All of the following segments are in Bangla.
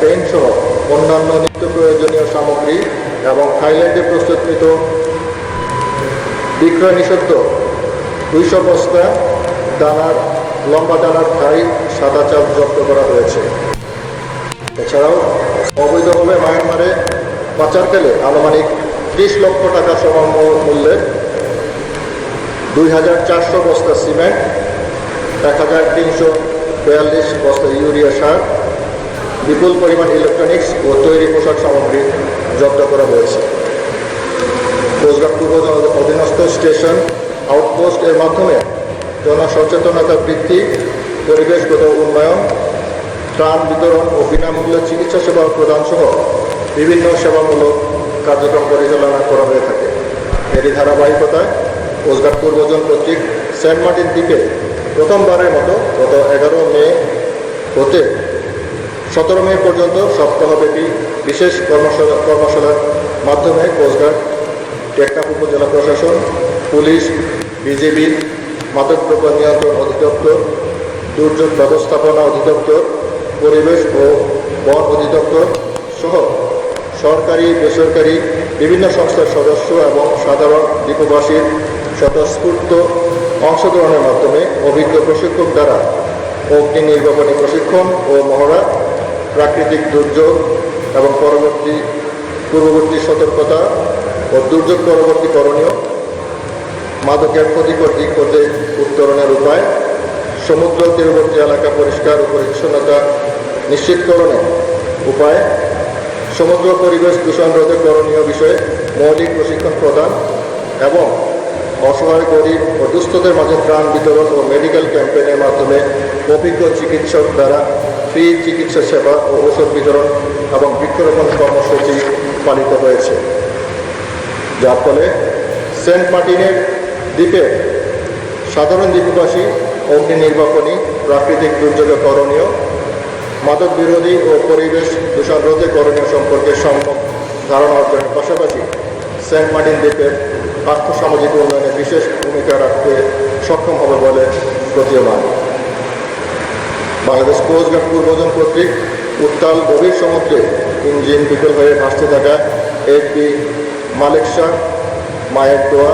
পেন সহ অন্যান্য নিত্য প্রয়োজনীয় সামগ্রী এবং থাইল্যান্ডে প্রস্তুতকৃত বিক্রয় নিষিদ্ধ দুইশো বস্তা দানার, লম্বা দানার থাই, সাদা চাল জব্দ করা হয়েছে। এছাড়াও অবৈধভাবে মায়ানমারে পাচার পাচারকালে আনুমানিক ত্রিশ লক্ষ টাকা সমান মূল্যের দুই হাজার চারশো বস্তা সিমেন্ট, এক হাজার তিনশো বিয়াল্লিশ বস্তা ইউরিয়া সার বিপুল পরিমাণ ইলেকট্রনিক্স ও তৈরি পোশাক সামগ্রী জব্দ করা হয়েছে। কোস্টগার্ড পূর্ব অধীনস্থ স্টেশন আউটপোস্ট এর মাধ্যমে জনসচেতনতা বৃদ্ধি, পরিবেশগত উন্নয়ন, ত্রাণ বিতরণ ও বিনামূল্যে চিকিৎসা সেবা প্রদান সহ বিভিন্ন সেবামূলক কার্যক্রম পরিচালনা করা হয়ে থাকে। এরই ধারাবাহিকতায় কোস্টগার্ড পূর্বজন কর্তৃক সেন্ট মার্টিন দ্বীপে প্রথমবারের মতো গত এগারো মে হতে সতেরো মে পর্যন্ত সপ্তাহব্যাপী বিশেষ কর্মশালা কর্মশালার মাধ্যমে কোস্টগার্ড টেকনাফ উপজেলা প্রশাসন, পুলিশ বিজেপি মাদকদ্রব্য নিয়ন্ত্রণ অধিদপ্তর, দুর্যোগ ব্যবস্থাপনা অধিদপ্তর, পরিবেশ ও বন অধিদপ্তর সহ সরকারি, বেসরকারি বিভিন্ন সংস্থার সদস্য এবং সাধারণ দ্বীপবাসীর স্বতঃস্ফূর্ত অংশগ্রহণের মাধ্যমে অভিজ্ঞ প্রশিক্ষক দ্বারা অগ্নি নির্বাপনী প্রশিক্ষণ ও মহড়া প্রাকৃতিক দুর্যোগ এবং পরবর্তী, পূর্ববর্তী সতর্কতা ও দুর্যোগ পরবর্তী করণীয়। মাদকের ক্ষতিকর দিক হতে উত্তরণের উপায়। সমুদ্র তীরবর্তী এলাকা পরিষ্কার ও পরিচ্ছন্নতা নিশ্চিতকরণের উপায়। সমুদ্র পরিবেশ দূষণ রোধে করণীয় বিষয়ে মৌলিক প্রশিক্ষণ প্রদান এবং অসহায়, গরিব ও দুস্থদের মাঝে ত্রাণ বিতরণ ও মেডিকেল ক্যাম্পেইনের মাধ্যমে অভিজ্ঞ চিকিৎসক দ্বারা ফ্রি চিকিৎসা সেবা ও ওষুধ বিতরণ এবং বৃক্ষরোপণ কর্মসূচি পালিত হয়েছে। যার ফলে সেন্ট মার্টিনের দ্বীপে সাধারণ দ্বীপবাসী, অগ্নি নির্বাপনী, প্রাকৃতিক দুর্যোগে করণীয়, মাদক বিরোধী ও পরিবেশ দূষণ রোধে করণীয় সম্পর্কে সম্যক ধারণা অর্জনের পাশাপাশি সেন্ট মার্টিন দ্বীপের আর্থসামাজিক উন্নয়নে বিশেষ ভূমিকা রাখতে সক্ষম হবে বলে প্রতীয়মান। বাংলাদেশ কোস্টগার্ড পূর্বজন কর্তৃক উত্তাল গভীর সমুদ্রে ইঞ্জিন বিকল হয়ে ভাসতে থাকা এফবি মালিক শাহ, মায়ের দোয়া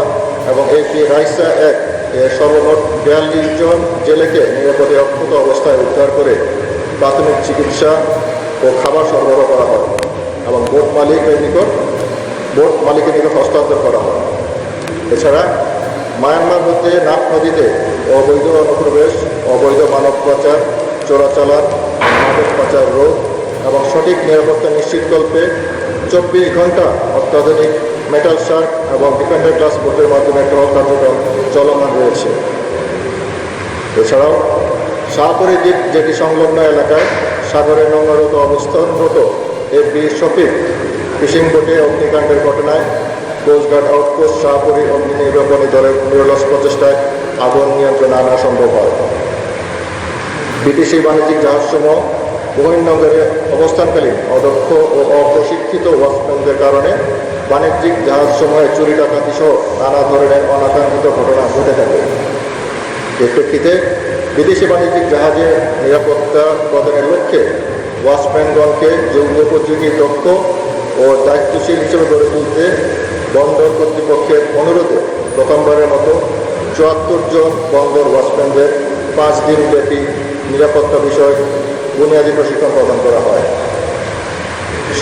এবং এফবি রাইসা এক এর সর্বমোট বিয়াল্লিশ জন জেলেকে নিরাপদে অক্ষত অবস্থায় উদ্ধার করে প্রাথমিক চিকিৎসা ও খাবার সরবরাহ করা হয় এবং বোট মালিকের নিকট, বোট মালিকের নিকট হস্তান্তর করা হয়। এছাড়া মায়ানমার মধ্যে নাফ নদীতে অবৈধ অনুপ্রবেশ, অবৈধ মানব পাচার চোরাচালান, মাদক পাচার রোধ এবং সঠিক নিরাপত্তা নিশ্চিতকল্পে চব্বিশ ঘণ্টা অত্যাধুনিক মেটাল শার্ক এবং ডিফেন্ডার ক্লাস বোটের মাধ্যমে টহল কার্যক্রম চলমান রয়েছে। এছাড়াও শাহপুরী দ্বীপ যেটি সংলগ্ন এলাকায় সাগরে নোংরত অবস্থানরত এফবি শফিক ফিশিং বোটে অগ্নিকাণ্ডের ঘটনায় কোস্টগার্ড আউটপোস্ট শাহপুরী অগ্নি নির্বাপনী দলের নিরলস প্রচেষ্টায় আগুন নিয়ন্ত্রণে আনা সম্ভব হয়। বিদেশি বাণিজ্যিক জাহাজসমূহ বহির্নগরে অবস্থানকালীন, অদক্ষ ও অপ্রশিক্ষিত ওয়াচম্যানদের কারণে বাণিজ্যিক জাহাজসমূহে চুরি ডাকাতি সহ নানা ধরনের অনাকাঙ্ক্ষিত ঘটনা ঘটে থাকে। এর প্রেক্ষিতে বিদেশি বাণিজ্যিক জাহাজের নিরাপত্তা প্রদানের লক্ষ্যে ওয়াচম্যানগণকে যৌগোপযোগী দক্ষ ও দায়িত্বশীল হিসেবে গড়ে তুলতে বন্দর কর্তৃপক্ষের অনুরোধে প্রথমবারের মতো চুয়াত্তর জন বন্দর ওয়াচম্যানদের পাঁচ দিন ব্যাপী নিরাপত্তা বিষয়ক বুনিয়াদী প্রশিক্ষণ প্রদান করা হয়।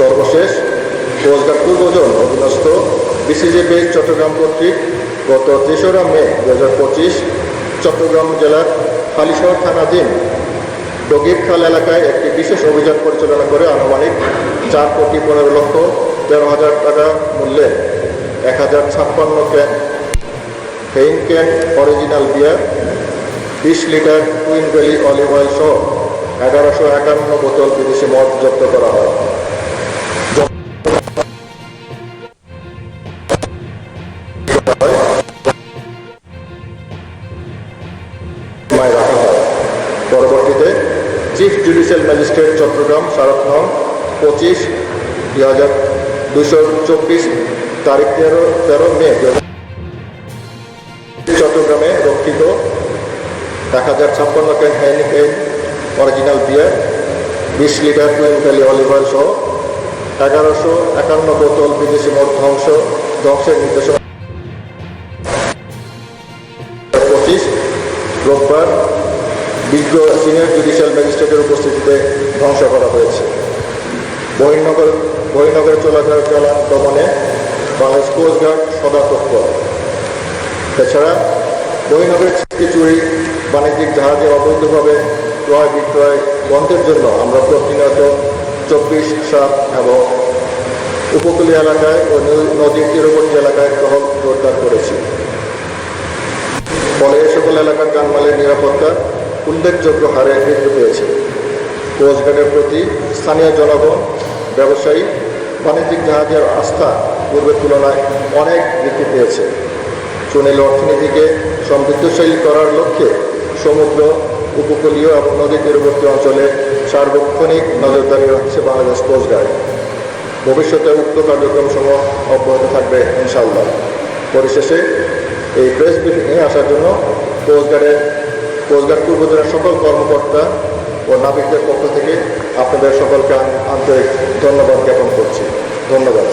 সর্বশেষ, কোস্টগার্ড পূর্বজন অধীনস্থ বিসিজেপি চট্টগ্রাম কর্তৃক গত তেসরা মে দু হাজার পঁচিশ চট্টগ্রাম জেলার হালিশহর থানাধীন ডগিরখাল এলাকায় একটি বিশেষ অভিযান পরিচালনা করে আনুমানিক চার কোটি পনেরো লক্ষ তেরো হাজার টাকা মূল্যে এক হাজার ছাপ্পান্ন can Heineken original beer বিশ litre twin valley olive oil সহ এগারোশো একান্ন বোতল বিদেশি মদ জব্দ করা হয়। পরবর্তীতে চিফ জুডিশিয়াল ম্যাজিস্ট্রেট চট্টগ্রাম স্মারক নং পঁচিশ দুই হাজার দুশো চব্বিশ তারিখ তেরো তেরো মে চট্টগ্রামে রক্ষিত এক হাজার ছাপ্পান্ন ক্যান হ্যান্ড হেন অরিজিনাল বিয়ার, বিশ লিটার টুয়েন্টালি অলিভ অয়েল সহ এগারোশো একান্ন বোতল বিদেশি মদ ধ্বংস, ধ্বংসের নির্দেশনা। পঁচিশ, রোববার বিজ্ঞ সিনিয়র জুডিশিয়াল ম্যাজিস্ট্রেটের উপস্থিতিতে ধ্বংস করা হয়েছে। বহির্নগর, বহির্নগরে চলাচল চালান দমনে বাংলাদেশ কোস্টগার্ড সদা তৎপর এছাড়া বহির্নগরের ছিটকি চুরি, বাণিজ্যিক জাহাজে অবৈধভাবে ক্রয় বিক্রয় বন্ধের জন্য আমরা প্রতিনিয়ত চব্বিশ সাত এবং উপকূলীয় এলাকায় ও নদী- নদীর তীরবর্তী এলাকায় টহল জোরদার করেছি। ফলে এ সকল এলাকার যানমালের নিরাপত্তা উল্লেখযোগ্য হারে বৃদ্ধি পেয়েছে। কোস্টগার্ডের প্রতি স্থানীয় জনগণ, ব্যবসায়ী, বাণিজ্যিক জাহাজের আস্থা পূর্বের তুলনায় অনেক বৃদ্ধি পেয়েছে। সুনীল অর্থনীতিকে সমৃদ্ধশালী করার লক্ষ্যে সমুদ্র উপকূলীয় এবং নদী তীরবর্তী অঞ্চলে সার্বক্ষণিক নজরদারি রাখছে বাংলাদেশ কোস্টগার্ড ভবিষ্যতে উক্ত কার্যক্রম সমূহ অব্যাহত থাকবে ইনশাআল্লাহ। পরিশেষে এই প্রেস ব্রিফিংয়ে আসার জন্য কোস্টগার্ডের কোস্টগার্ড পূর্বজনের সকল কর্মকর্তা ও নাবিকদের পক্ষ থেকে আপনাদের সকলকে আন্তরিক ধন্যবাদ জ্ঞাপন করছি। ধন্যবাদ।